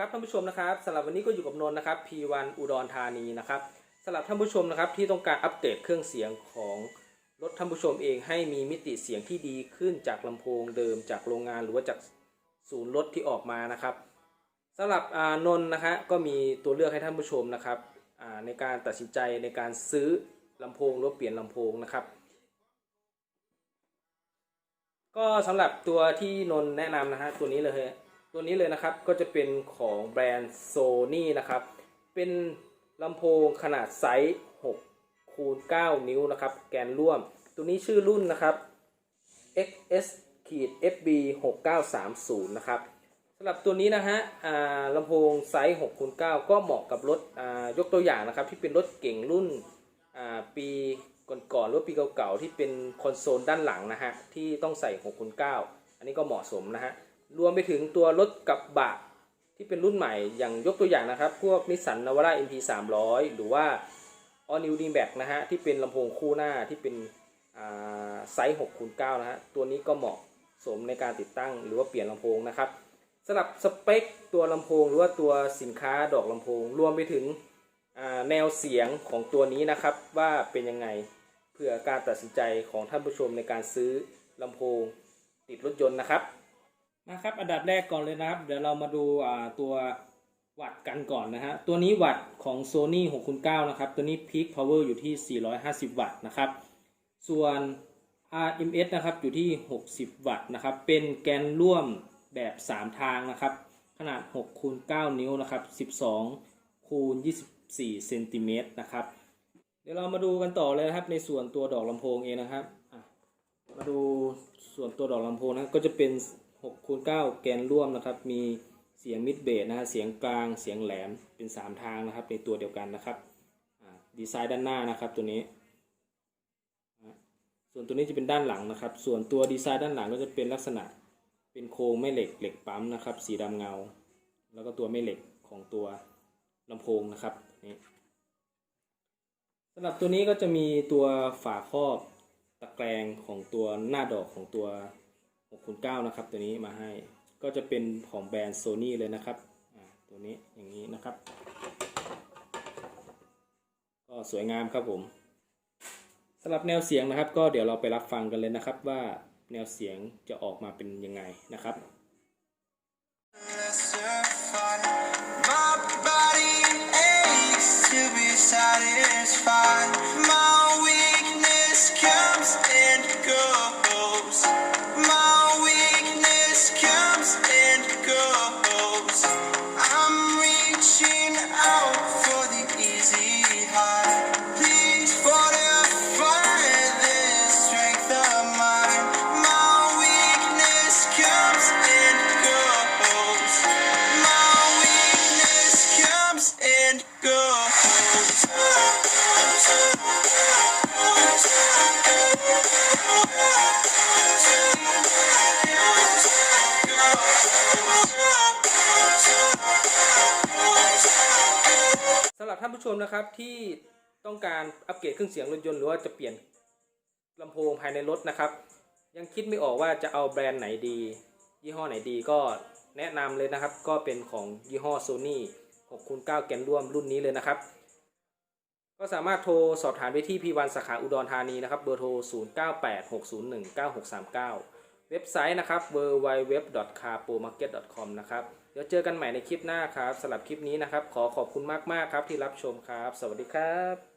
ครับท่านผู้ชมนะครับสำหรับวันนี้ก็อยู่กับนนท์นะครับ P1 อุดรธานีนะครับสำหรับท่านผู้ชมนะครับที่ต้องการอัปเดตเครื่องเสียงของรถท่านผู้ชมเองให้มีมิติเสียงที่ดีขึ้นจากลำโพงเดิมจากโรงงานหรือว่าจากศูนย์รถที่ออกมานะครับสำหรับนนท์นะฮะก็มีตัวเลือกให้ท่านผู้ชมนะครับในการตัดสินใจในการซื้อลำโพงหรือเปลี่ยนลำโพงนะครับ ก็สำหรับตัวที่นนท์แนะนำนะฮะตัวนี้เลย ตัวนี้เลยนะครับก็จะเป็นของแบรนด์โซนี่นะครับ เป็นลำโพงขนาดไซส์6คูณ9นิ้วนะครับ แกนร่วม ตัวนี้ชื่อรุ่นนะครับ XS ขีด FB 6930นะครับสำหรับตัวนี้นะฮะอ่าลำโพงไซส์6คูณ9ก็เหมาะกับรถอ่ายกตัวอย่างนะครับ ที่เป็นรถเก่งรุ่นอ่าปีก่อนๆหรือปีเก่าๆที่เป็นคอนโซลด้านหลังนะฮะที่ต้องใส่6คูณ9อันนี้ก็เหมาะสมนะฮะ รวมไปถึงตัวรถกระบะที่เป็นรุ่นใหม่อย่างยกตัวอย่างนะครับ พวกนิสสันนาวาร่า NP 300 หรือว่า All New d m a x นะฮะ ที่เป็นลำโพงคู่หน้าที่เป็นอ่าไซส์6คูณ9นะฮะ ตัวนี้ก็เหมาะสมในการติดตั้งหรือว่าเปลี่ยนลำโพงนะครับสำหรับสเปคตัวลำโพงหรือว่าตัวสินค้าดอกลำโพง รวมไปถึงอ่าแนวเสียงของตัวนี้นะครับ ว่าเป็นยังไงเพื่อการตัดสินใจของท่านผู้ชมในการซื้อลำโพงติดรถยนต์นะครับ นะครับอันดับแรกก่อนเลยนะครับ เดี๋ยวเรามาดูตัววัตต์กันก่อนนะฮะตัวนี้วัตต์ของ Sony 6คูณ9นะครับ ตัวนี้ Peak Power อยู่ที่ 450 วัตต์นะครับ ส่วน RMS นะครับอยู่ที่ 60 วัตต์นะครับ เป็นแกนร่วมแบบ 3 ทางนะครับ ขนาด6คูณ9นิ้วนะครับ 12คูณ24เซนติเมตรนะครับ เดี๋ยวเรามาดูกันต่อเลยนะครับในส่วนตัวดอกลำโพงเองนะครับ มาดูส่วนตัวดอกลำโพงนะก็จะเป็น 6คูณ9แกนร่วมนะครับ มีเสียงมิดเบสนะฮะเสียงกลางเสียงแหลมเป็น 3 ทางนะครับในตัวเดียวกันนะครับดีไซน์ด้านหน้านะครับตัวนี้ ส่วนตัวนี้จะเป็นด้านหลังนะครับ ส่วนตัวดีไซน์ด้านหลังก็จะเป็นลักษณะเป็นโครงแม่เหล็กเหล็กปั๊มนะครับ สีดำเงา แล้วก็ตัวแม่เหล็กของตัวลำโพงนะครับนี่สำหรับตัวนี้ก็จะมีตัวฝาครอบตะแกรงของตัวหน้าดอกของตัว 6คูณ9นะครับ ตัวนี้มาให้ก็จะเป็นของแบรนด์โซนี่เลยนะครับตัวนี้อย่างนี้นะครับ ก็สวยงามครับผมสำหรับแนวเสียงนะครับ ก็เดี๋ยวเราไปรับฟังกันเลยนะครับ ว่าแนวเสียงจะออกมาเป็นยังไงนะครับ รับท่านผู้ชมนะครับที่ต้องการอัปเกรดเครื่องเสียงรถยนต์หรือว่าจะเปลี่ยนลำโพงภายในรถนะครับ ยังคิดไม่ออกว่าจะเอาแบรนด์ไหนดี ยี่ห้อไหนดีก็แนะนำเลยนะครับ ก็เป็นของยี่ห้อ Sony 6คูณ9แกนร่วมรุ่นนี้เลยนะครับ ก็สามารถโทรสอบถามไปที่ P1 สาขาอุดรธานีนะครับ เบอร์โทร 0986019639 เว็บไซต์นะครับ www.carpomarket.com นะครับ เดี๋ยวเจอกันใหม่ในคลิปหน้าครับสำหรับคลิปนี้นะครับ ขอขอบคุณมากๆครับที่รับชมครับ สวัสดีครับ